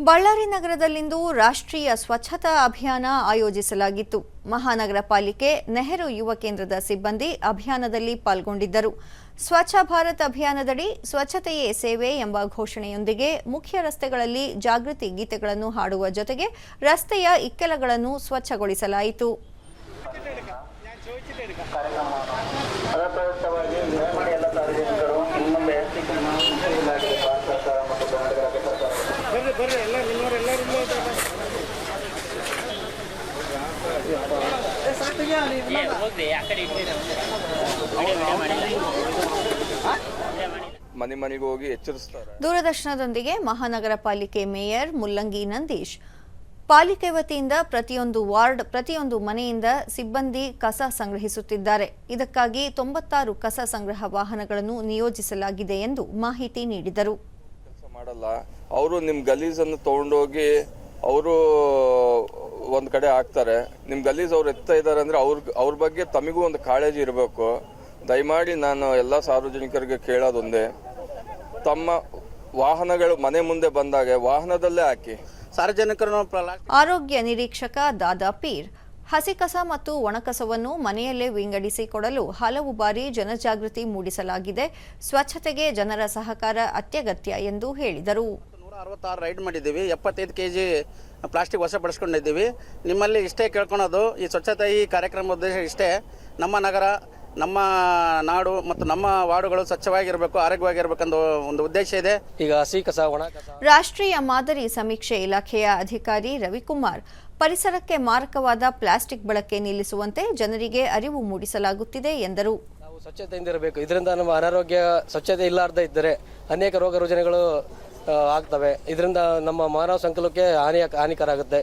ಬಳ್ಳಾರಿ ನಗರದಲ್ಲಿಂದು ರಾಷ್ಟ್ರೀಯ ಸ್ವಚ್ಛತಾ ಅಭಿಯಾನ ಆಯೋಜಿಸಲಾಗಿತ್ತು. ಮಹಾನಗರ ಪಾಲಿಕೆ ನೆಹರು ಯುವ ಕೇಂದ್ರದ ಸಿಬ್ಬಂದಿ ಅಭಿಯಾನದಲ್ಲಿ ಪಾಲ್ಗೊಂಡಿದ್ದರು. ಸ್ವಚ್ಛ ಭಾರತ್ ಅಭಿಯಾನದಡಿ ಸ್ವಚ್ಛತೆಯೇ ಸೇವೆ ಎಂಬ ಘೋಷಣೆಯೊಂದಿಗೆ ಮುಖ್ಯ ರಸ್ತೆಗಳಲ್ಲಿ ಜಾಗೃತಿ ಗೀತೆಗಳನ್ನು ಹಾಡುವ ಜೊತೆಗೆ ರಸ್ತೆಯ ಇಕ್ಕೆಲಗಳನ್ನು ಸ್ವಚ್ಛಗೊಳಿಸಲಾಯಿತು. ಮನೆ ಮನೆಗೆ ಹೋಗಿ ಎಚ್ಚರಿಸ್ತಾರೆ. ದೂರದರ್ಶನದೊಂದಿಗೆ ಮಹಾನಗರ ಪಾಲಿಕೆ ಮೇಯರ್ ಮುಲ್ಲಂಗಿ ನಂದೀಶ್. ಪಾಲಿಕೆ ವತಿಯಿಂದ ಪ್ರತಿಯೊಂದು ವಾರ್ಡ್ ಪ್ರತಿಯೊಂದು ಮನೆಯಿಂದ ಸಿಬ್ಬಂದಿ ಕಸ ಸಂಗ್ರಹಿಸುತ್ತಿದ್ದಾರೆ. ಇದಕ್ಕಾಗಿ ತೊಂಬತ್ತಾರು ಕಸ ಸಂಗ್ರಹ ವಾಹನಗಳನ್ನು ನಿಯೋಜಿಸಲಾಗಿದೆ ಎಂದು ಮಾಹಿತಿ ನೀಡಿದರು. ಮಾಡಲ್ಲ. ಅವರು ನಿಮ್ಮ ಗಲೀಜನ್ನು ತಗೊಂಡೋಗಿ ಅವರು ಒಂದು ಕಡೆ ಹಾಕ್ತಾರೆ. ನಿಮ್ಮ ಗಲೀಜ್ ಅವ್ರು ಎತ್ತಾ ಇದ್ದಾರೆ ಅಂದರೆ ಅವ್ರ ಅವ್ರ ಬಗ್ಗೆ ತಮಗೂ ಒಂದು ಕಾಳಜಿ ಇರಬೇಕು. ದಯಮಾಡಿ ನಾನು ಎಲ್ಲ ಸಾರ್ವಜನಿಕರಿಗೆ ಕೇಳೋದೊಂದೇ. ತಮ್ಮ ವಾಹನಗಳು ಮನೆ ಮುಂದೆ ಬಂದಾಗ ವಾಹನದಲ್ಲೇ ಹಾಕಿ. ಸಾರ್ವಜನಿಕರನ್ನು ಆರೋಗ್ಯ ನಿರೀಕ್ಷಕ ದಾದಾ ಪೀರ್ ಹಸಿ ಕಸ ಮತ್ತು ಒಣಕಸವನ್ನು ಮನೆಯಲ್ಲೇ ವಿಂಗಡಿಸಿ ಕೊಡಲು ಹಲವು ಬಾರಿ ಜನಜಾಗೃತಿ ಮೂಡಿಸಲಾಗಿದೆ. ಸ್ವಚ್ಛತೆಗೆ ಜನರ ಸಹಕಾರ ಅತ್ಯಗತ್ಯ ಎಂದು ಹೇಳಿದರು. ನೂರ ಅರವತ್ತಾರು ರೈಡ್ ಮಾಡಿದ್ದೀವಿ. ಎಪ್ಪತ್ತೈದು ಕೆ ಜಿ ಪ್ಲಾಸ್ಟಿಕ್ ವಶಪಡಿಸ್ಕೊಂಡಿದ್ದೀವಿ ನಿಮ್ಮಲ್ಲಿ ಇಷ್ಟೇ ಕೇಳ್ಕೊಳೋದು ಈ ಸ್ವಚ್ಛತೆ ಈ ಕಾರ್ಯಕ್ರಮ ಉದ್ದೇಶ ಇಷ್ಟೇ. ನಮ್ಮ ನಗರ ನಮ್ಮ ನಾಡು ಮತ್ತು ನಮ್ಮ ವಾರ್ಡುಗಳು ಸ್ವಚ್ಛವಾಗಿರಬೇಕು ಆರೋಗ್ಯವಾಗಿರಬೇಕೆಂದು ಒಂದು ಉದ್ದೇಶ ಇದೆ. ಈಗ ಹಸಿ ಕಸ ಒಣ ಕಸ ರಾಷ್ಟ್ರೀಯ ಮಾದರಿ ಸಮೀಕ್ಷೆ ಇಲಾಖೆಯ ಅಧಿಕಾರಿ ರವಿಕುಮಾರ್ ಪರಿಸರಕ್ಕೆ ಮಾರಕವಾದ ಪ್ಲಾಸ್ಟಿಕ್ ಬಳಕೆ ನಿಲ್ಲಿಸುವಂತೆ ಜನರಿಗೆ ಅರಿವು ಮೂಡಿಸಲಾಗುತ್ತಿದೆ ಎಂದರು. ನಾವು ಸ್ವಚ್ಛತೆಯಿಂದ ಇರಬೇಕು. ಇದರಿಂದ ನಮ್ಮ ಅನಾರೋಗ್ಯ ಸ್ವಚ್ಛತೆ ಇಲ್ಲಾರ್ದ ಇದ್ದರೆ ಅನೇಕ ರೋಗ ರುಜಿನಗಳು ಆಗ್ತವೆ. ಇದರಿಂದ ನಮ್ಮ ಮಾನವ ಸಂಕುಲಕ್ಕೆ ಹಾನಿ ಹಾನಿಕರ ಆಗುತ್ತೆ.